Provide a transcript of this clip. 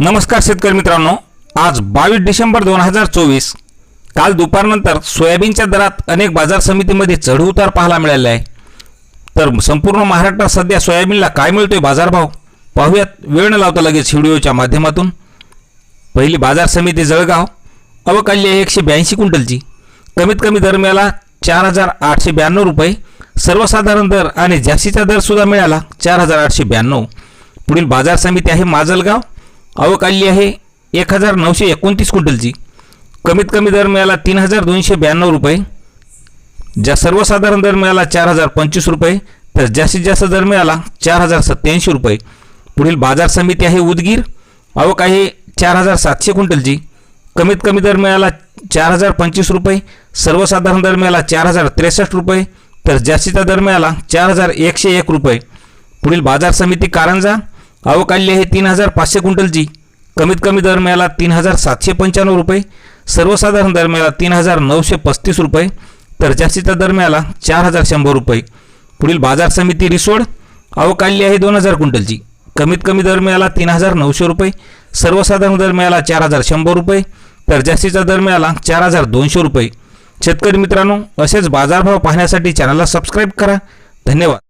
नमस्कार शेतकरी मित्रांनो. आज बावीस डिसेंबर दोन हजार चोवीस काल दुपारनंतर सोयाबीनच्या दरात अनेक बाजार समितीमध्ये चढउतार पाहायला मिळाले आहे. तर संपूर्ण महाराष्ट्रात सध्या सोयाबीनला काय मिळतोय बाजारभाव? पाहूयात. वेळ न लावता लगेच व्हिडिओच्या माध्यमातून. पहिली बाजार समिती जळगाव. अवकाल्य आहे एकशे ब्याऐंशी क्विंटलची. कमीत कमी दर मिळाला चार हजार आठशे ब्याण्णव रुपये. सर्वसाधारण दर आणि जास्तीचा दरसुद्धा मिळाला चार हजार आठशे ब्याण्णव. पुढील बाजार समिती आहे माजलगाव. आवक आली आहे एक हजार नऊशे एकोणतीस क्विंटलची. कमीत कमी दर मिळाला तीन हजार दोनशे ब्याण्णव रुपये. ज्या सर्वसाधारण दर मिळाला चार हजार पंचवीस रुपये तर जास्तीत जास्त दर मिळाला चार हजार सत्याऐंशी रुपये. पुढील बाजार समिती आहे उदगीर. आवक आहे चार हजार सातशे क्विंटलची. कमीत कमी दर मिळाला चार हजार पंचवीस रुपये. सर्वसाधारण दर मिळाला चार हजार त्रेसष्ट रुपये तर जास्तीचा दर मिळाला चार हजार एकशे एक रुपये. पुढील बाजार समिती कारंजा. अवकाल्य आहे तीन हजार पाचशे क्विंटलची कमीत कमी दर मिळाला तीन हजार सातशे पंच्याण्णव रुपये. सर्वसाधारण दर मिळाला तीन हजार नऊशे पस्तीस रुपये. तर जास्तीचा दर मिळाला चार हजार शंभर रुपये. पुढील बाजार समिती रिसोड. अवकाल्य आहे दोन हजार क्विंटलची कमीत कमी दर मिळाला तीन हजार नऊशे रुपये. सर्वसाधारण दर मिळाला चार हजार शंभर रुपये. तर जास्तीचा दर मिळाला चार हजार दोनशे रुपये. शेतकरी मित्रांनो असेच बाजारभाव पाहण्यासाठी चॅनलला सबस्क्राईब करा. धन्यवाद.